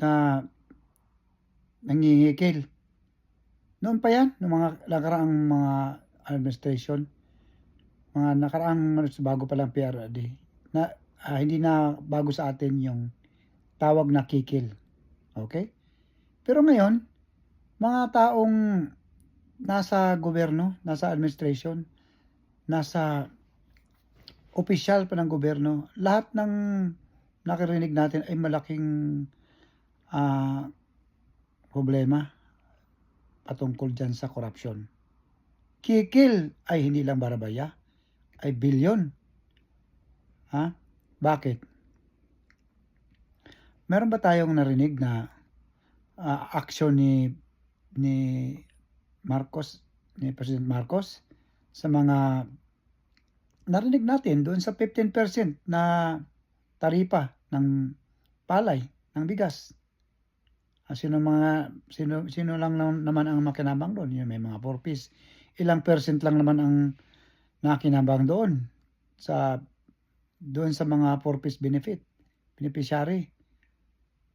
na nangingikil. Noon pa yan, ng mga nakaraang mga administration, mga nakaraang bago pa lang PRD, na ah, hindi na bago sa atin yung tawag na kikil. Okay? Pero ngayon, mga taong nasa gobyerno, nasa administration, nasa opisyal pa ng gobyerno, lahat ng nakirinig natin ay malaking ah, problema patungkol dyan sa korupsyon. Kikil ay hindi lang barabaya, ay bilyon. Ha? Bakit? Meron ba tayong narinig na ah, aksyon ni ni Marcos, ni President Marcos sa mga narinig natin doon sa 15% na taripa ng palay, ng bigas. Ah, sino mga sino sino lang nam- naman ang makinabang doon? Yung may mga 4 piece. Ilang percent lang naman ang nakinabang doon sa doon sa mga 4 piece benefit, beneficiary.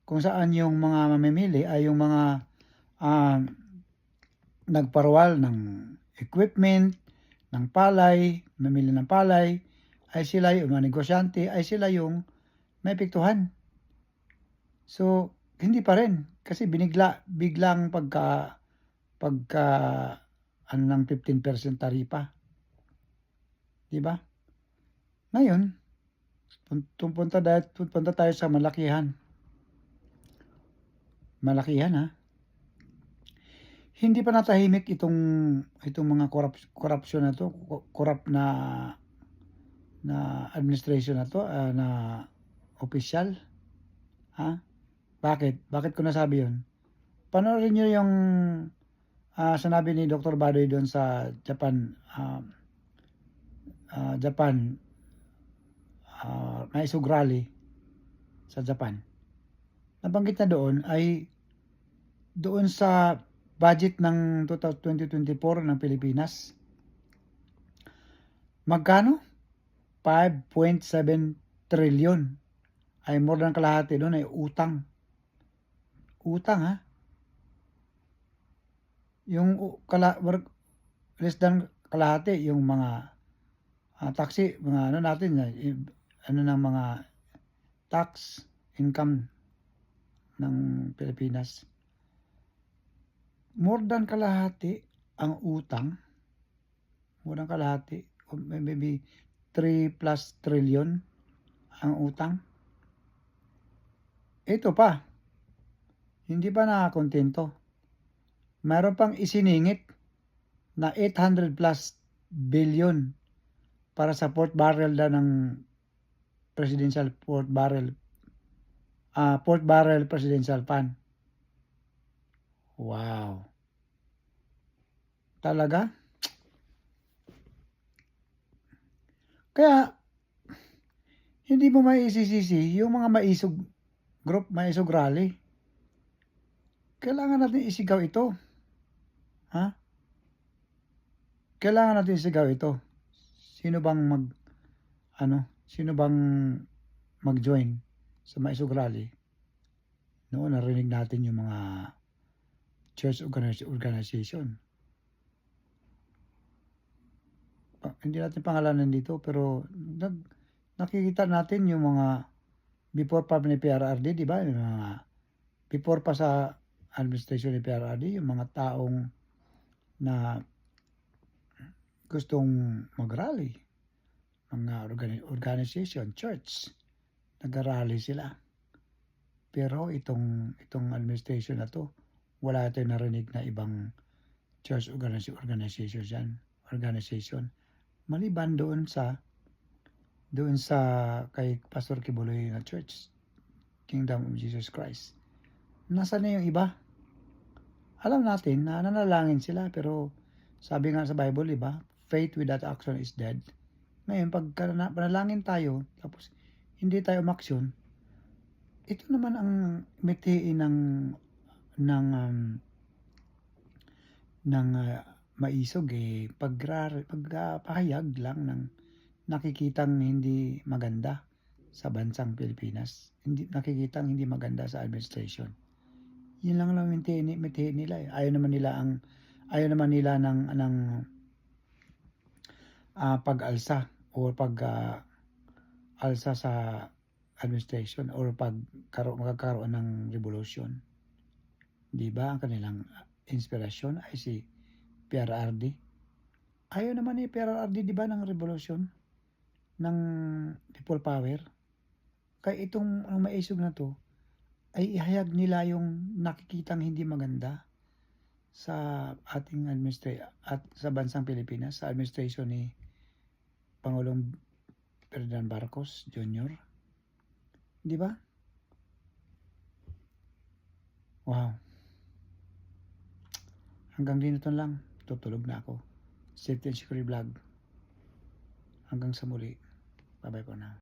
Kung saan yung mga mamimili ay yung mga ah, nagparwal ng equipment, ng palay, mamili ng palay, ay sila yung mga negosyante, ay sila yung may epektuhan. So, hindi pa rin. Kasi binigla, biglang pagka, pagka, ano ng 15% taripa. Di ba? Ngayon, pun- punta, tayo, punta tayo sa malakihan. Malakihan ha. Hindi pa natahimik itong itong mga corruption na to, corrupt na na administration na to, ah, na opisyal. Ha? Bakit? Bakit ko nasabi yun? Panoorin nyo yung ah, sinabi ni Dr. Badoy doon sa Japan, ah, ah, Japan, uh, Naisog Rally sa Japan. Nabanggit na doon ay doon sa budget ng 2024 ng Pilipinas. Magkano? 5.7 trillion ay more than kalahati doon ay utang. Utang ha. Yung kala, less than kalahati yung mga ah, taxi, mga ano natin, i- ano ng mga tax income ng Pilipinas. More than kalahati ang utang. More than kalahati. Maybe 3 plus trillion ang utang. Ito pa. Hindi pa nakakontento. Mayroon pang isiningit na 800 plus billion para sa port barrel daw ng presidential port barrel ah port barrel presidential fund. Wow. Talaga? Kaya hindi mo maisisisi yung mga maisog group, maisog rally. Kailangan natin isigaw ito. Ha? Kailangan natin isigaw ito. Sino bang mag ano, sino bang mag-join sa maisog rally? Noon narinig natin yung mga church organiz- organization. Pa- hindi natin pangalanan dito pero nag, nakikita natin yung mga before pa ni PRRD, di ba? Yung mga before pa sa administration ni PRRD, yung mga taong na gustong mag-rally, mga organi- organization, church, nag-rally sila. Pero itong itong administration na to, wala tayong narinig na ibang church organiz- organization yan, organization. Maliban doon sa doon sa kay Pastor Kibuloy na church, Kingdom of Jesus Christ. Nasaan na yung iba? Alam natin na nanalangin sila pero sabi nga sa Bible, iba, faith without action is dead. Ngayon, pag panalangin tayo, tapos hindi tayo umaksyon, ito naman ang mitiin ng ng um, ng ah, maisog eh pag pagpahayag lang ng nakikitang hindi maganda sa bansang Pilipinas. Hindi nakikitang hindi maganda sa administration. Yun lang lang yung mitihin nila. Eh. Ayaw naman nila ang ayaw naman nila ng ng ah, pag-alsa o pag ah, alsa sa administration or pag karo, magkakaroon ng revolution. Di ba? Ang kanilang inspirasyon ay si PRRD. Ayaw naman ni PRRD, di ba, ng revolution? Ng people power. Kaya itong ang maisog na to, ay ihayag nila yung nakikitang hindi maganda sa ating administration at sa bansang Pilipinas, sa administration ni Pangulong Ferdinand Marcos Jr. Di ba? Wow. Hanggang dito lang. Tutulog na ako. Safety and Security Vlog. Hanggang sa muli. Bye-bye po na.